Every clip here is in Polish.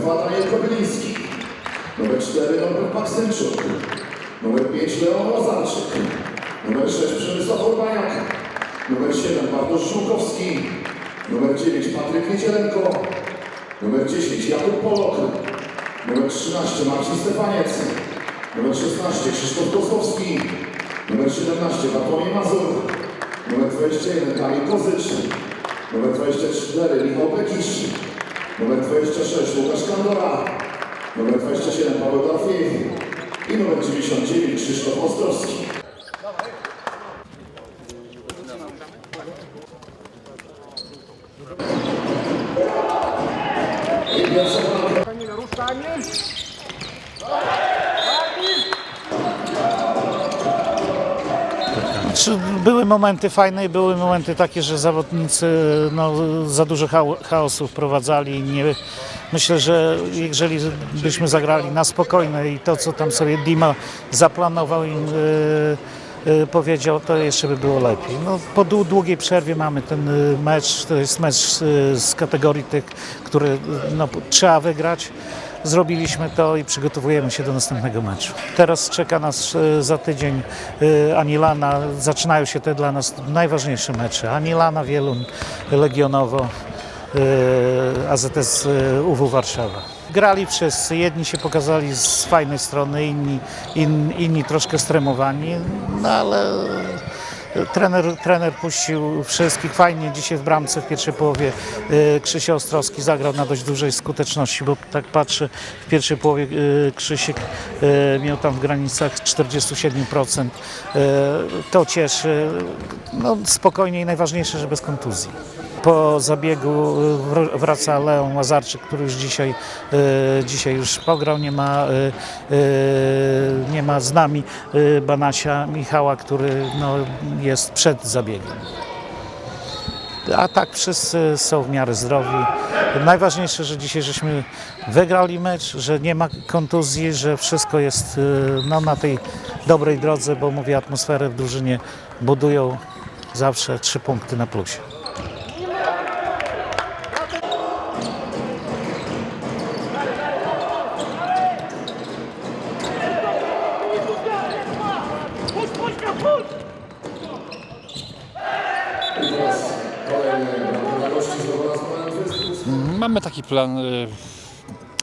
2 Daniel Kobyliński. Numer 4 Norbert Maksymczuk. Numer 5 Leon Łazarczyk. Numer 6 Przemysław Urbaniak. Numer 7 Bartosz Żółkowski. Numer 9 Patryk Niedzielenko. Numer 10 Jakub Polok. Numer 13 Marcin Stefaniec. Numer 16 Krzysztof Kozłowski. Numer 17 Bartłomiej Mazur. Numer 21 Kamil Kozycz. Numer 24 Michał Pekisz. Numer 26 Łukasz Kandora. Numer 27 Paweł Darfiew. I numer 99 Krzysztof Ostrowski. I pierwsza Czy były momenty fajne i były momenty takie, że zawodnicy no, za dużo chao- chaosu wprowadzali. Nie, myślę, że jeżeli byśmy zagrali na spokojne i to, co tam sobie Dima zaplanował im e, e, powiedział, to jeszcze by było lepiej. No, po dłu- długiej przerwie mamy ten e, mecz, to jest mecz z kategorii tych, które no, trzeba wygrać. Zrobiliśmy to i przygotowujemy się do następnego meczu. Teraz czeka nas e, za tydzień e, Anilana. Zaczynają się te dla nas najważniejsze mecze. Anilana, Wieluń, Legionowo, e, AZS UW Warszawa. Grali wszyscy, jedni się pokazali z fajnej strony, inni, in, inni troszkę stremowani, no ale Trener, trener puścił wszystkich fajnie dzisiaj w bramce w pierwszej połowie. e, Krzysiek Ostrowski zagrał na dość dużej skuteczności, bo tak patrzę, w pierwszej połowie e, Krzysiek e, miał tam w granicach 47%. E, To cieszy. No, spokojnie i najważniejsze, że bez kontuzji. Po zabiegu wr- wraca Leon Łazarczyk, który już dzisiaj, e, dzisiaj już pograł. Nie ma, e, nie ma z nami Banasia Michała, który no, jest przed zabiegiem. A tak wszyscy są w miarę zdrowi. Najważniejsze, że dzisiaj żeśmy wygrali mecz, że nie ma kontuzji, że wszystko jest no, na tej dobrej drodze, bo mówię, atmosferę w drużynie budują zawsze trzy punkty na plusie. Mamy taki plan, y,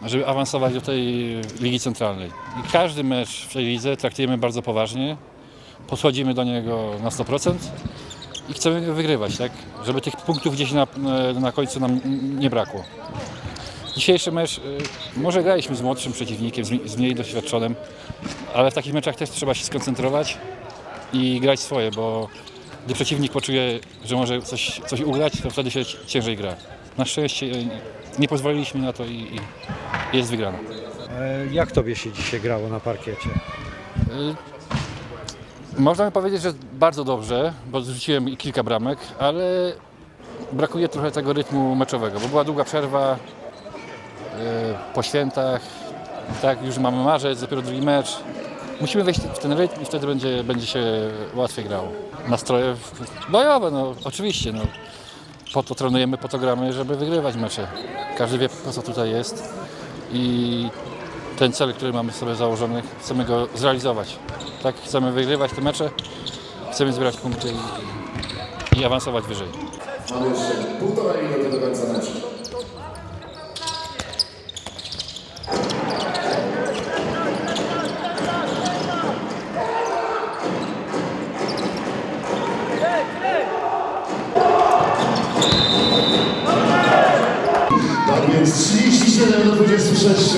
żeby awansować do tej Ligi Centralnej. I każdy mecz w tej lidze traktujemy bardzo poważnie. Podchodzimy do niego na 100% i chcemy wygrywać, tak? Żeby tych punktów gdzieś na, na końcu nam nie brakło. Dzisiejszy mecz, y, może graliśmy z młodszym przeciwnikiem, z mniej doświadczonym, ale w takich meczach też trzeba się skoncentrować i grać swoje, bo gdy przeciwnik poczuje, że może coś, coś ugrać, to wtedy się ci- ciężej gra. Na szczęście y, nie pozwoliliśmy na to i, i jest wygrana. E, Jak tobie się dzisiaj grało na parkiecie? Można by powiedzieć, że bardzo dobrze, bo zrzuciłem kilka bramek, ale brakuje trochę tego rytmu meczowego, bo była długa przerwa e, po świętach, tak, już mamy marzec, dopiero drugi mecz. Musimy wejść w ten rytm i wtedy będzie, będzie się łatwiej grało. Nastroje bojowe, no oczywiście, no. Po to trenujemy, po to gramy, żeby wygrywać mecze. Każdy wie, po co tutaj jest i ten cel, który mamy sobie założony, chcemy go zrealizować. Tak, chcemy wygrywać te mecze, chcemy zbierać punkty i, i awansować wyżej. Mamy jeszcze półtorej minuty do końca meczu. jest 37 do 26.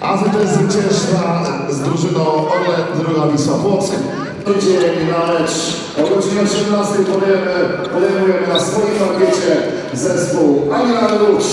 AZS Cieszna z drużyną Orlen Druga Wisła Płock. Tydzień na mecz o godzinie 18 podejmujemy, podejmujemy na swoim parkiecie zespół Anila Róż.